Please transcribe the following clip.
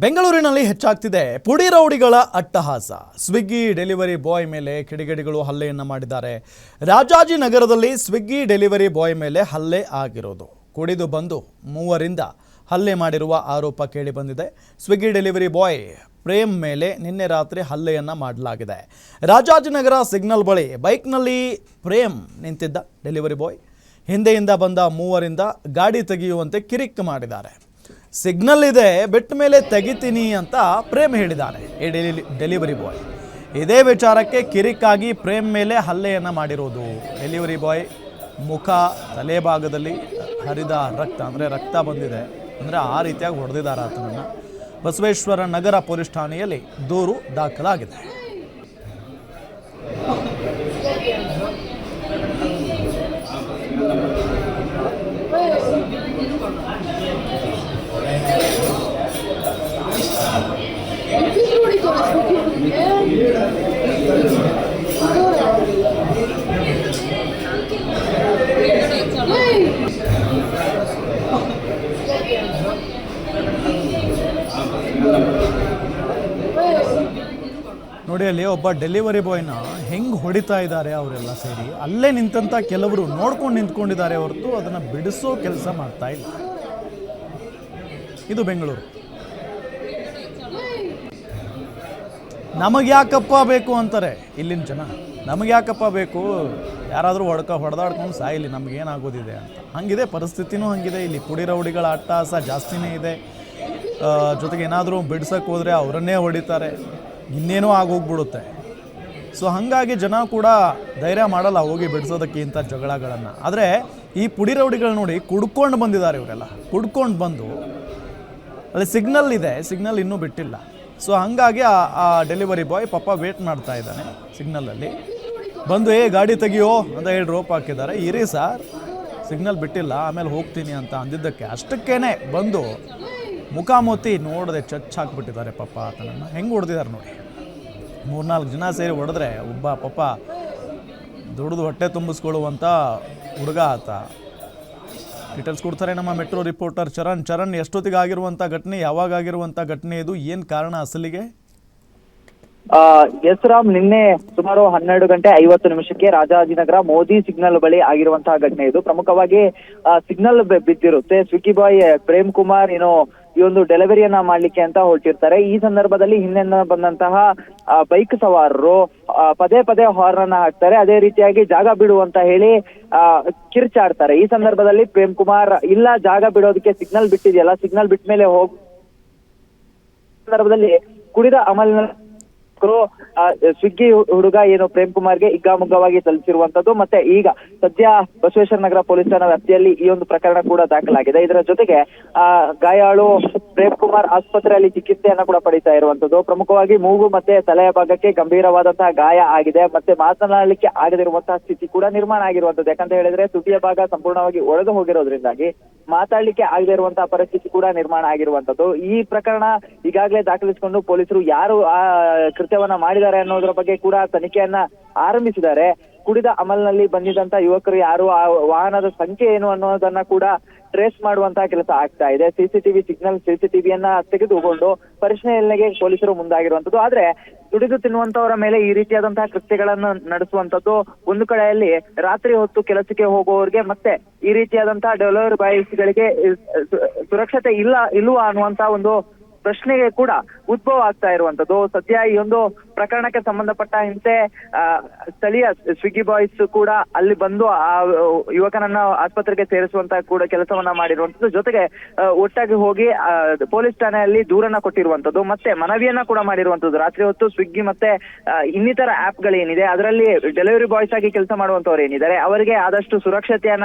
ಬೆಂಗಳೂರಿನಲ್ಲಿ ಹೆಚ್ಚಾಗ್ತಿದೆ. ಪುಡಿ ರೌಡಿಗಳ ಅಟ್ಟಹಾಸ. Swiggy delivery boy ಮೇಲೆ ಕಿಡಿಗೇಡಿಗಳು ಹಲ್ಲೆಯನ್ನು ಮಾಡಿದ್ದಾರೆ. ರಾಜಾಜಿನಗರದಲ್ಲಿ ಸ್ವಿಗ್ಗಿ ಡೆಲಿವರಿ ಬಾಯ್ ಮೇಲೆ ಹಲ್ಲೆ ಆಗಿರೋದು. ಕುಡಿದು ಬಂದು ಮೂವರಿಂದ ಹಲ್ಲೆ ಮಾಡಿರುವ ಆರೋಪ ಕೇಳಿಬಂದಿದೆ ಸ್ವಿಗ್ಗಿ ಡೆಲಿವರಿ ಬಾಯ್ ಪ್ರೇಮ್ ಮೇಲೆ ನಿನ್ನೆ ರಾತ್ರಿ ಹಲ್ಲೆಯನ್ನು ಮಾಡಲಾಗಿದೆ. ರಾಜಾಜಿನಗರ ಸಿಗ್ನಲ್ ಬಳಿ ಬೈಕ್ನಲ್ಲಿ ಪ್ರೇಮ್ ನಿಂತಿದ್ದ ಡೆಲಿವರಿ ಬಾಯ್ ಹಿಂದೆಯಿಂದ ಬಂದ ಮೂವರಿಂದ ಗಾಡಿ ತೆಗೆಯುವಂತೆ ಕಿರಿಕ್ ಮಾಡಿದ್ದಾರೆ. ಸಿಗ್ನಲ್ ಇದೆ ಬಿಟ್ಟ ಮೇಲೆ ತೆಗಿತೀನಿ ಅಂತ ಪ್ರೇಮ್ ಹೇಳಿದ್ದಾನೆ ಈ ಡೆಲಿ ಡೆಲಿವರಿ ಬಾಯ್ ಇದೇ ವಿಚಾರಕ್ಕೆ ಕಿರಿಕ್ಕಾಗಿ ಪ್ರೇಮ್ ಮೇಲೆ ಹಲ್ಲೆಯನ್ನು ಮಾಡಿರೋದು. ಡೆಲಿವರಿ ಬಾಯ್ ಮುಖ ತಲೆ ಭಾಗದಲ್ಲಿ ಹರಿದ ರಕ್ತ, ಅಂದರೆ ರಕ್ತ ಬಂದಿದೆ. ಅಂದರೆ ಆ ರೀತಿಯಾಗಿ ಹೊಡೆದಿದ್ದಾರೆ ಆತನನ್ನು. ಬಸವೇಶ್ವರ ನಗರ ಪೊಲೀಸ್ ಠಾಣೆಯಲ್ಲಿ ದೂರು ದಾಖಲಾಗಿದೆ. ನೋಡಿ ಅಲ್ಲಿ ಒಬ್ಬ ಡೆಲಿವರಿ ಬಾಯ್ನ ಹೆಂಗೆ ಹೊಡಿತಾ ಇದ್ದಾರೆ ಅವರೆಲ್ಲ ಸೇರಿ. ಅಲ್ಲೇ ನಿಂತಂಥ ಕೆಲವರು ನೋಡ್ಕೊಂಡು ನಿಂತ್ಕೊಂಡಿದ್ದಾರೆ ಹೊರತು ಅದನ್ನು ಬಿಡಿಸೋ ಕೆಲಸ ಮಾಡ್ತಾ ಇಲ್ಲ. ಇದು ಬೆಂಗಳೂರು. ನಮಗೆ ಯಾಕಪ್ಪ ಬೇಕು ಅಂತಾರೆ. ಇಲ್ಲಿನ ಜನ ನಮಗೆ ಯಾಕಪ್ಪ ಬೇಕು? ಯಾರಾದರೂ ಹೊಡ್ಕ, ಹೊಡೆದಾಡ್ಕೊಂಡು ಸಾಯಿಲಿ, ನಮಗೇನಾಗೋದಿದೆ ಅಂತ. ಹಂಗಿದೆ, ಪರಿಸ್ಥಿತಿನೂ ಹಂಗಿದೆ. ಇಲ್ಲಿ ಪುಡಿ ರೌಡಿಗಳ ಅಟ್ಟಾಸ ಜಾಸ್ತಿನೇ ಇದೆ. ಜೊತೆಗೆ ಏನಾದರೂ ಬಿಡ್ಸಕ್ಕೆ ಹೋದರೆ ಅವರನ್ನೇ ಹೊಡಿತಾರೆ. ಇನ್ನೇನೋ ಆಗೋಗ್ಬಿಡುತ್ತೆ. ಸೊ ಹಾಗಾಗಿ ಜನ ಕೂಡ ಧೈರ್ಯ ಮಾಡಲ್ಲ ಹೋಗಿ ಬಿಡಿಸೋದಕ್ಕೆ ಇಂಥ ಜಗಳಗಳನ್ನು. ಆದರೆ ಈ ಪುಡಿ ರೌಡಿಗಳು ನೋಡಿ ಕುಡ್ಕೊಂಡು ಬಂದಿದ್ದಾರೆ ಇವರೆಲ್ಲ. ಕುಡ್ಕೊಂಡು ಬಂದು, ಅಲ್ಲಿ ಸಿಗ್ನಲ್ ಇದೆ, ಸಿಗ್ನಲ್ ಇನ್ನೂ ಬಿಟ್ಟಿಲ್ಲ. ಸೊ ಹಾಗಾಗಿ ಆ ಡೆಲಿವರಿ ಬಾಯ್ ಪಾಪ ವೇಟ್ ಮಾಡ್ತಾ ಇದ್ದಾನೆ ಸಿಗ್ನಲಲ್ಲಿ ಬಂದು, ಏ, ಗಾಡಿ ತೆಗಿಯೋ, ಅಂತ ಹೇಳಿ ರೋಪ್ ಹಾಕಿದ್ದಾರೆ. ಇರಿ ಸರ್ ಸಿಗ್ನಲ್ ಬಿಟ್ಟಿಲ್ಲ, ಆಮೇಲೆ ಹೋಗ್ತೀನಿ, ಅಂತ ಅಂದಿದ್ದಕ್ಕೆ ಅಷ್ಟಕ್ಕೇನೆ ಬಂದು ಮುಖಾಮುಖಿ ನೋಡದೆ ಚಚ್ ಹಾಕ್ಬಿಟ್ಟಿದ್ದಾರೆ ಪಾಪ ಆತನನ್ನು. ಹೆಂಗೆ ಹೊಡೆದಿದ್ದಾರೆ ನೋಡಿ. ಮೂರ್ನಾಲ್ಕು ಜನ ಸೇರಿ ಹೊಡೆದ್ರೆ ಒಬ್ಬ ಪಾಪ ದುಡ್ದು ಹೊಟ್ಟೆ ತುಂಬಿಸ್ಕೊಳ್ಳುವಂಥ ಹುಡುಗ ಆತ. ಡೀಟೇಲ್ಸ್ ಕೊಡ್ತಾರೆ ನಮ್ಮ ಮೆಟ್ರೋ ರಿಪೋರ್ಟರ್ ಚರಣ್. ಚರಣ್ ಎಷ್ಟೊತ್ತಿಗೆ ಆಗಿರುವಂಥ ಘಟನೆ? ಯಾವಾಗ ಆಗಿರುವಂಥ ಘಟನೆ ಇದು? ಏನು ಕಾರಣ ಅಸಲಿಗೆ? ಎಸ್ ರಾಮ್, ನಿನ್ನೆ ಸುಮಾರು ಹನ್ನೆರಡು ಗಂಟೆ ಐವತ್ತು ನಿಮಿಷಕ್ಕೆ ರಾಜಾಜಿನಗರ ಮೋದಿ ಸಿಗ್ನಲ್ ಬಳಿ ಆಗಿರುವಂತಹ ಘಟನೆ ಇದು. ಪ್ರಮುಖವಾಗಿ ಸಿಗ್ನಲ್ ಬಿದ್ದಿರುತ್ತೆ. ಸ್ವಿಗ್ಗಿ ಬಾಯ್ ಪ್ರೇಮ್ ಕುಮಾರ್ ಏನೋ ಈ ಒಂದು ಡೆಲಿವರಿಯನ್ನ ಮಾಡ್ಲಿಕ್ಕೆ ಅಂತ ಹೊರಟಿರ್ತಾರೆ. ಈ ಸಂದರ್ಭದಲ್ಲಿ ಹಿಂದೆಂದ ಬಂದಂತಹ ಬೈಕ್ ಸವಾರರು ಪದೇ ಪದೇ ಹಾರ್ನ್ ಅನ್ನ ಹಾಕ್ತಾರೆ. ಅದೇ ರೀತಿಯಾಗಿ ಜಾಗ ಬಿಡು ಅಂತ ಹೇಳಿ ಕಿರ್ಚಾಡ್ತಾರೆ. ಈ ಸಂದರ್ಭದಲ್ಲಿ ಪ್ರೇಮ್ ಕುಮಾರ್ ಇಲ್ಲ, ಜಾಗ ಬಿಡೋದಕ್ಕೆ ಸಿಗ್ನಲ್ ಬಿಟ್ಟಿದೆಯಲ್ಲ, ಸಿಗ್ನಲ್ ಬಿಟ್ಟ ಮೇಲೆ ಹೋಗ್ ಸಂದರ್ಭದಲ್ಲಿ ಕುಡಿದ ಅಮಲಿನ ಆ, ಸ್ವಿಗ್ಗಿ ಹುಡುಗ ಏನು ಪ್ರೇಮ್ ಕುಮಾರ್ಗೆ ಹಿಗ್ಗಾಮುಗ್ಗವಾಗಿ ಸಲ್ಲಿಸಿರುವಂತದ್ದು ಮತ್ತೆ ಈಗ ಸದ್ಯ ಬಸವೇಶ್ವರ ನಗರ ಪೊಲೀಸ್ ಠಾಣಾ ವ್ಯಾಪ್ತಿಯಲ್ಲಿ ಈ ಒಂದು ಪ್ರಕರಣ ಕೂಡ ದಾಖಲಾಗಿದೆ. ಇದರ ಜೊತೆಗೆ ಆ ಗಾಯಾಳು ಪ್ರೇಮ್ ಕುಮಾರ್ ಆಸ್ಪತ್ರೆಯಲ್ಲಿ ಚಿಕಿತ್ಸೆಯನ್ನ ಕೂಡ ಪಡಿತಾ ಇರುವಂತದ್ದು. ಪ್ರಮುಖವಾಗಿ ಮೂಗು ಮತ್ತೆ ತಲೆಯ ಭಾಗಕ್ಕೆ ಗಂಭೀರವಾದಂತಹ ಗಾಯ ಆಗಿದೆ. ಮತ್ತೆ ಮಾತನಾಡಲಿಕ್ಕೆ ಆಗದಿರುವಂತಹ ಸ್ಥಿತಿ ಕೂಡ ನಿರ್ಮಾಣ ಆಗಿರುವಂತದ್ದು. ಯಾಕಂತ ಹೇಳಿದ್ರೆ ತುಟಿಯ ಭಾಗ ಸಂಪೂರ್ಣವಾಗಿ ಒಡೆದು ಹೋಗಿರೋದ್ರಿಂದಾಗಿ ಮಾತಾಡ್ಲಿಕ್ಕೆ ಆಗದೆ ಇರುವಂತಹ ಪರಿಸ್ಥಿತಿ ಕೂಡ ನಿರ್ಮಾಣ ಆಗಿರುವಂತದ್ದು ಈ ಪ್ರಕರಣ ಈಗಾಗಲೇ ದಾಖಲಿಸಿಕೊಂಡು ಪೊಲೀಸರು ಯಾರು ಆ ಕೃತ್ಯವನ್ನ ಮಾಡಿದ್ದಾರೆ ಅನ್ನೋದ್ರ ಬಗ್ಗೆ ಕೂಡ ತನಿಖೆಯನ್ನ ಆರಂಭಿಸಿದ್ದಾರೆ. ಕುಡಿದ ಅಮಲ್ನಲ್ಲಿ ಬಂದಿದ್ದಂತ ಯುವಕರು ಯಾರು, ಆ ವಾಹನದ ಸಂಖ್ಯೆ ಏನು ಅನ್ನೋದನ್ನ ಕೂಡ ಟ್ರೇಸ್ ಮಾಡುವಂತಹ ಕೆಲಸ ಆಗ್ತಾ ಇದೆ. ಸಿಸಿಟಿವಿ ಸಿಗ್ನಲ್ ಸಿಸಿಟಿವಿಯನ್ನ ತೆಗೆದುಕೊಂಡು ಪರಿಶೀಲನೆಗೆ ಪೊಲೀಸರು ಮುಂದಾಗಿರುವಂತದ್ದು ಆದ್ರೆ ದುಡಿದು ತಿನ್ನುವಂತವರ ಮೇಲೆ ಈ ರೀತಿಯಾದಂತಹ ಕೃತ್ಯಗಳನ್ನು ನಡೆಸುವಂತದ್ದು ಒಂದು ಕಡೆಯಲ್ಲಿ ರಾತ್ರಿ ಹೊತ್ತು ಕೆಲಸಕ್ಕೆ ಹೋಗುವವರಿಗೆ ಮತ್ತೆ ಈ ರೀತಿಯಾದಂತಹ ಡೆಲಿವರಿ ಬಾಯ್ಸ್ಗಳಿಗೆ ಸುರಕ್ಷತೆ ಇಲ್ಲ, ಇಲ್ವಾ ಅನ್ನುವಂತ ಒಂದು ಪ್ರಶ್ನೆಗೆ ಕೂಡ ಉದ್ಭವ ಆಗ್ತಾ ಇರುವಂತದ್ದು. ಸದ್ಯ ಈ ಒಂದು ಪ್ರಕರಣಕ್ಕೆ ಸಂಬಂಧಪಟ್ಟ ಹಿಂದೆ ಸ್ಥಳೀಯ ಸ್ವಿಗ್ಗಿ ಬಾಯ್ಸ್ ಕೂಡ ಅಲ್ಲಿ ಬಂದು ಆ, ಯುವಕನನ್ನ ಆಸ್ಪತ್ರೆಗೆ ಸೇರಿಸುವಂತ ಕೂಡ ಕೆಲಸವನ್ನ ಮಾಡಿರುವಂತದ್ದು. ಜೊತೆಗೆ ಒಟ್ಟಾಗಿ ಹೋಗಿ ಪೊಲೀಸ್ ಠಾಣೆಯಲ್ಲಿ ದೂರನ್ನ ಕೊಟ್ಟಿರುವಂತದ್ದು. ಮತ್ತೆ ಮನವಿಯನ್ನ ಕೂಡ ಮಾಡಿರುವಂತದ್ದು. ರಾತ್ರಿ ಹೊತ್ತು ಸ್ವಿಗ್ಗಿ ಮತ್ತೆ ಇನ್ನಿತರ ಆಪ್ ಏನಿದೆ ಅದರಲ್ಲಿ ಡೆಲಿವರಿ ಬಾಯ್ಸ್ ಆಗಿ ಕೆಲಸ ಮಾಡುವಂತವ್ರು ಏನಿದ್ದಾರೆ, ಅವರಿಗೆ ಆದಷ್ಟು ಸುರಕ್ಷತೆಯನ್ನ